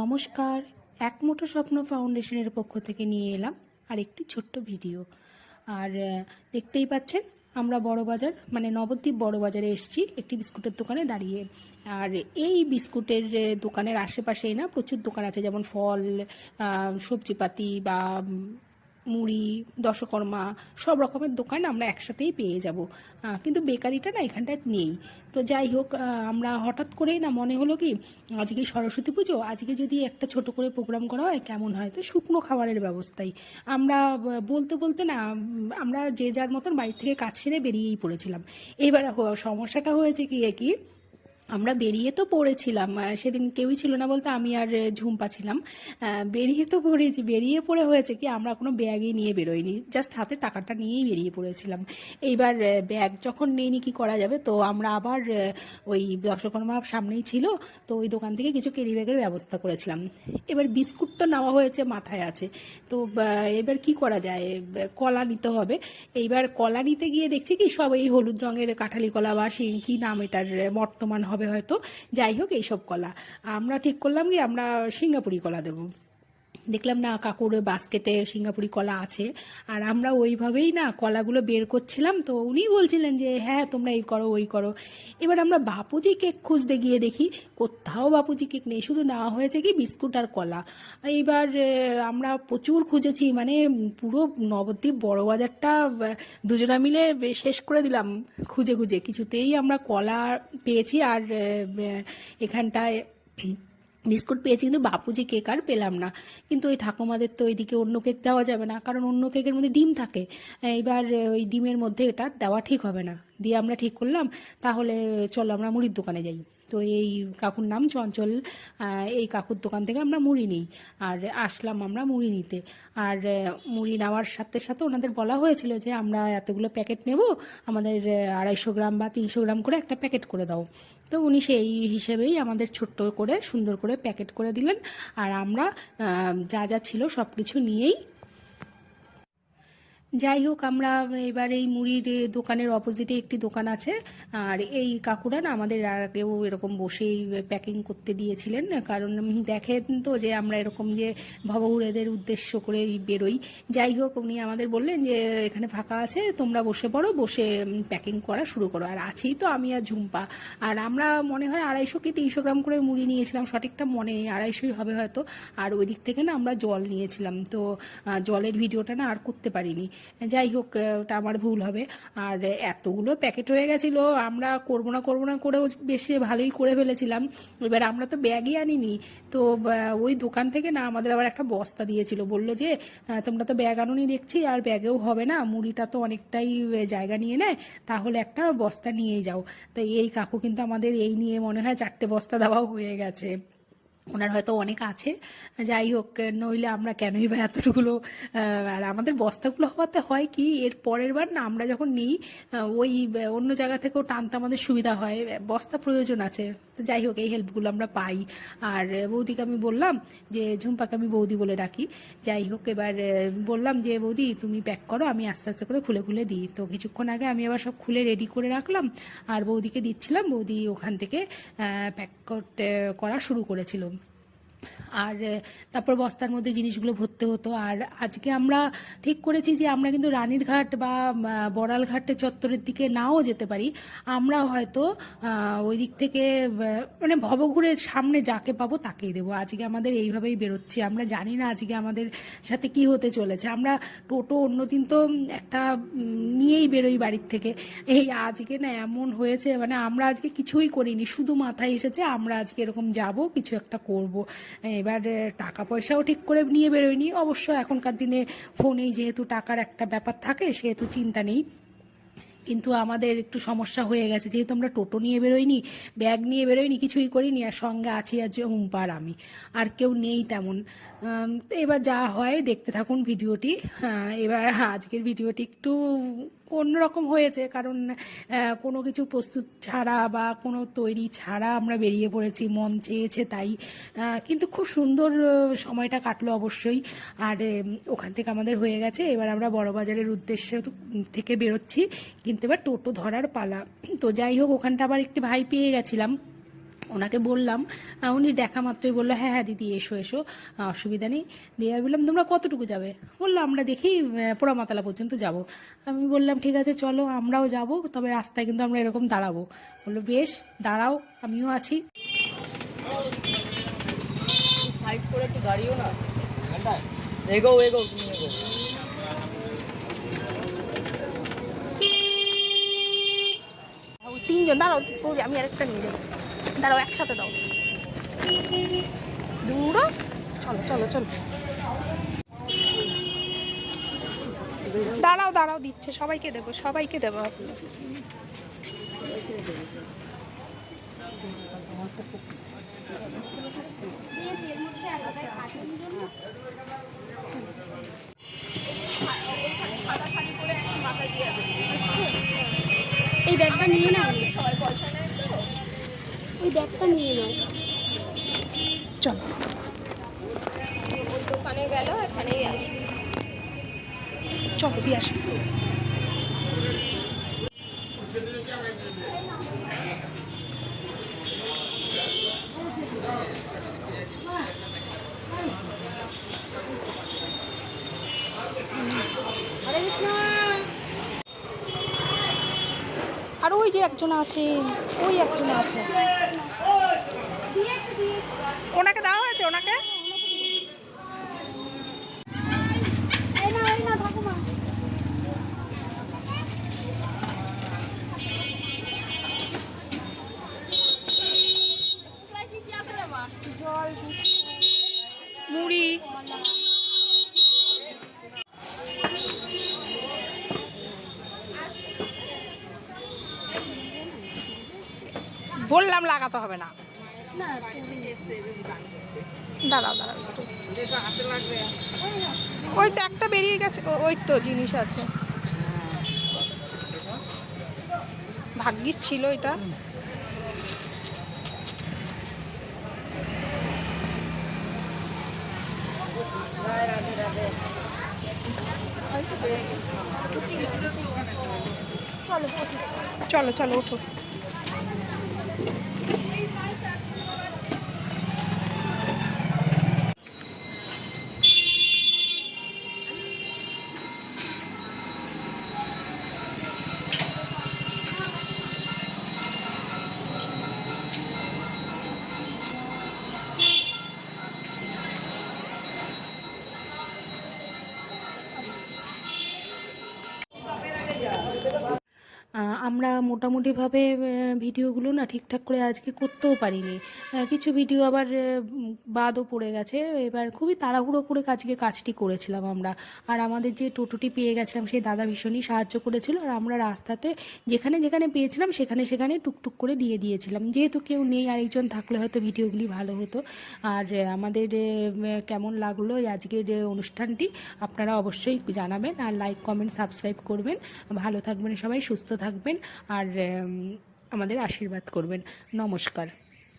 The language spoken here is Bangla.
নমস্কার, এক মুঠো স্বপ্ন ফাউন্ডেশনের পক্ষ থেকে নিয়ে এলাম আর একটি ছোট্ট ভিডিও। আর দেখতেই পাচ্ছেন, আমরা বড়বাজার মানে নবদ্বীপ বড়বাজারে এসেছি, একটি বিস্কুটের দোকানে দাঁড়িয়ে। আর এই বিস্কুটের দোকানের আশেপাশেই না প্রচুর দোকান আছে, যেমন ফল সবজিপাতি বা মুড়ি, দশকর্মা সব রকমের দোকান আমরা একসাথেই পেয়ে যাব। কিন্তু বেকারিটা না এখানটায় নেই। তো যাই হোক আমরা হঠাৎ করেই না মনে হলো কি, আজকে সরস্বতী পুজো, আজকে যদি একটা ছোট করে প্রোগ্রাম করা হয়, কেমন হয়? তো শুকনো খাবারের ব্যবস্থাই। আমরা বলতে বলতে না, আমরা যে যার মতন বাড়ি থেকে কাজ সেরে বেরিয়েই পড়েছিলাম। এবার সমস্যাটা হয়েছে কি কি আমরা বেরিয়ে তো পড়েছিলাম সেদিন কেউই ছিল না বলতে আমি আর ঝুম্পা ছিলাম। বেরিয়ে তো পড়েছি, বেরিয়ে পড়ে হয়েছে কি, আমরা কোনো ব্যাগই নিয়ে বেরোইনি জাস্ট হাতে টাকাটা নিয়েই বেরিয়ে পড়েছিলাম। এইবার ব্যাগ যখন নেইনি কি করা যাবে, তো আমরা আবার ওই দর্শকর্মা সামনেই ছিল, তো ওই দোকান থেকে কিছু ক্যারি ব্যাগের ব্যবস্থা করেছিলাম। এবার বিস্কুট তো নেওয়া হয়েছে, মাথায় আছে। তো এবার কি করা যায়? কলা নিতে হবে। এইবার কলা নিতে গিয়ে দেখছি কি, সব এই হলুদ রঙের কাঁঠালি কলা বা সেই কি নাম এটার বর্তমান হবে হয়তো। যাই হোক এইসব কলা। আমরা ঠিক করলাম কি আমরা সিঙ্গাপুরি কলা দেবো। দেখলাম না কাকুর বাস্কেটে সিঙ্গাপুরি কলা আছে। আর আমরা ওইভাবেই না কলাগুলো বের করছিলাম, তো উনি বলছিলেন যে হ্যাঁ তোমরা এই করো, ওই করো। এবার আমরা বাপুজি কেক খুঁজতে গিয়ে দেখি, কোথাও বাপুজি কেক নেই, শুধু নেওয়া হয়েছে কি বিস্কুট আর কলা। এইবার আমরা প্রচুর খুঁজেছি মানে পুরো নবদ্বীপ বড় বাজারটা দুজনা মিলে শেষ করে দিলাম খুঁজে খুঁজে। কিছুতেই আমরা কলা পেয়েছি, আর এখানটায় বিস্কুট পেয়েছি, কিন্তু বাপুজি কেক আর পেলাম না। কিন্তু ওই ঠাকুমাদের তো ওইদিকে অন্য কেক দেওয়া যাবে না, কারণ অন্য কেকের মধ্যে ডিম থাকে। এবার ওই ডিমের মধ্যে এটা দেওয়া ঠিক হবে না। দিয়ে আমরা ঠিক করলাম, তাহলে চলো আমরা মুড়ির দোকানে যাই। তো এই কাকুর নাম চঞ্চল এই কাকুর দোকান থেকে আমরা মুড়ি নিই। আর আসলাম আমরা মুড়ি নিতে। আর মুড়ি নেওয়ার সাথে সাথে ওনাদের বলা হয়েছিল যে আমরা এতগুলো প্যাকেট নেব, আমাদের আড়াইশো গ্রাম বা তিনশো গ্রাম করে একটা প্যাকেট করে দাও। তো উনি সেই হিসেবেই আমাদের ছোট্ট করে সুন্দর করে প্যাকেট করে দিলেন। আর আমরা যা যা ছিল সব কিছু নিয়েই যাই হোক, আমরা এবার এই মুড়ির দোকানের অপোজিটে একটি দোকান আছে। আর এই কাকুরা না আমাদের আগেও এরকম বসেই প্যাকিং করতে দিয়েছিলেন। কারণ দেখেন তো যে আমরা এরকম যে ভবঘুরেদের উদ্দেশ্য করে বেরোই। যাই হোক, উনি আমাদের বললেন যে, এখানে ফাঁকা আছে, তোমরা বসে পড়ো, বসে প্যাকিং করা শুরু করো। আর আছি তো আমি আর ঝুম্পা। আর আমরা মনে হয় আড়াইশো কি তিনশো গ্রাম করে মুড়ি নিয়েছিলাম, সঠিকটা মনে নেই, আড়াইশোই হবে হয়তো। আর ওই দিক থেকে না আমরা জল নিয়েছিলাম। তো জলের ভিডিওটা না আর করতে পারিনি। যাই হোক ওটা আমার ভুল হবে। আর এতগুলো প্যাকেট হয়ে গেছিল, আমরা করব না করব না করেও বেশ ভালোই করে ফেলেছিলাম। এবার আমরা তো ব্যাগই আনিনি। তো ওই দোকান থেকে না আমাদের আবার একটা বস্তা দিয়েছিল। বলল যে তোমরা তো ব্যাগ আনুনি দেখছি, আর ব্যাগেও হবে না, মুড়িটা তো অনেকটাই জায়গা নিয়ে নেয়, তাহলে একটা বস্তা নিয়ে যাও। তো এই কাকু কিন্তু আমাদের এই নিয়ে মনে হয় চারটে বস্তা দেওয়াও হয়ে গেছে। ওনার হয়তো অনেক আছে। যাই হোক, নইলে আমরা কেনই বা এতগুলো আর আমাদের বস্তাগুলো হওয়াতে হয় কি, এর পরের বার না আমরা যখন নিই ওই অন্য জায়গা থেকেও টানতে আমাদের সুবিধা হয়। বস্তা প্রয়োজন আছে। তো যাই হোক, এই হেল্পগুলো আমরা পাই। আর বৌদিকে আমি বললাম যে, ঝুম্পাকে আমি বৌদি বলে ডাকি। যাই হোক, এবার বললাম যে, বৌদি, তুমি প্যাক করো, আমি আস্তে আস্তে করে খুলে খুলে দিই। তো কিছুক্ষণ আগে আমি আবার সব খুলে রেডি করে রাখলাম। আর বৌদিকে দিচ্ছিলাম। বৌদি ওখান থেকে প্যাক করতে, করা শুরু করেছিল। আর তারপর বস্তার মধ্যে জিনিসগুলো ভরতে হতো। আর আজকে আমরা ঠিক করেছি যে আমরা কিন্তু রানীর ঘাট বা বড়াল ঘাটের চত্বরের দিকে নাও যেতে পারি। আমরা হয়তো ওই দিক থেকে মানে ভবঘুরের সামনে যাকে পাবো তাকেই দেবো। আজকে আমাদের এইভাবেই বেরোচ্ছি। আমরা জানি না আজকে আমাদের সাথে কি হতে চলেছে। আমরা টোটো অন্যদিন তো একটা নিয়েই বেরোই বাড়ির থেকে। এই আজকে না এমন হয়েছে মানে আমরা আজকে কিছুই করিনি। শুধু মাথায় এসেছে, আমরা আজকে এরকম যাব, কিছু একটা করব। এবার টাকা পয়সাও ঠিক করে নিয়ে বেরোয়নি। অবশ্য এখনকার দিনে ফোনেই যেহেতু টাকার একটা ব্যাপার থাকে, সেহেতু চিন্তা নেই। কিন্তু আমাদের একটু সমস্যা হয়ে গেছে। যেহেতু আমরা টোটো নিয়ে বেরোইনি ব্যাগ নিয়ে বেরোইনি কিছুই করিনি, আর সঙ্গে আছি আজ হুম্পা আর আমি। আর কেউ নেই তেমন। এবার যা হয়, দেখতে থাকুন ভিডিওটি। এবার আজকের ভিডিওটি একটু অন্যরকম হয়েছে, কারণ কোনো কিছু প্রস্তুত ছাড়া বা কোনো তৈরি ছাড়া আমরা বেরিয়ে পড়েছি, মন চেয়েছে তাই। কিন্তু খুব সুন্দর সময়টা কাটলো অবশ্যই। আর ওখান থেকে আমাদের হয়ে গেছে। এবার আমরা বড়বাজারের উদ্দেশ্যে থেকে বেরোচ্ছি। কিন্তু এবার টোটো ধরার পালা। তো যাই হোক, ওখানটা আবার একটি ভাই পেয়ে গেছিলাম। ওনাকে বললাম উনি দেখা মাত্রই বলল হ্যাঁ হ্যাঁ দিদি এসো এসো অসুবিধা নেই। দিয়ে আমি বললাম তোমরা কতটুকু যাবে? বলল আমরা দেখি পোড়ামাতলা পর্যন্ত যাব। আমি বললাম ঠিক আছে চলো আমরাও যাব তবে রাস্তায় কিন্তু আমরা এরকম দাঁড়াবো। বলল বেশ দাঁড়াও আমিও আছি। সাইড করে একটু দাঁড়িয়েও না। এগো এগো তুমি এগো। তিনজন দাঁড়াও আমি আরেকটা নিয়ে যাব। দাঁড়াও, একসাথে দাও। দূরো। চলো চলো চলো। দাঁড়াও দাঁড়াও, দিচ্ছে। সবাইকে দেবো সবাইকে দেবো এই ব্যাগটা নিয়ে নাও। এই ব্যাগটা নিয়ে নাও। চলো। দোকানে গেল এখানেই আসবে চলো দিয়ে আসো। আর ওই যে একজন আছে ওই একজন আছে। ওনাকে দেওয়া হয়েছে ওনাকে এই না এই না ঠাকুমা মুড়ি বললাম লাগাতে হবে না। দাঁড়াও দাঁড়াও একটু। ওই তো একটা বেরিয়ে গেছে। ওই তো জিনিস আছে। ভাগ্যিস ছিল এটা। চলো চলো ওঠো আমরা মোটামুটিভাবে ভিডিওগুলো না ঠিকঠাক করে আজকে করতেও পারিনি। কিছু ভিডিও আবার বাদও পড়ে গেছে। এবার খুবই তাড়াহুড়ো করে আজকে কাজটি করেছিলাম আমরা। আর আমাদের যে টোটোটি পেয়ে গেছিলাম, সেই দাদা ভীষণই সাহায্য করেছিল। আর আমরা রাস্তাতে যেখানে যেখানে পেয়েছিলাম, সেখানে সেখানে টুকটুক করে দিয়ে দিয়েছিলাম। যেহেতু কেউ নেই, আরেকজন থাকলে হয়তো ভিডিওগুলি ভালো হতো। আর আমাদের কেমন লাগল আজকের অনুষ্ঠানটি, আপনারা অবশ্যই জানাবেন। আর লাইক কমেন্ট সাবস্ক্রাইব করবেন। ভালো থাকবেন সবাই, সুস্থ থাকবেন। আর আমাদের আশীর্বাদ করবেন। নমস্কার।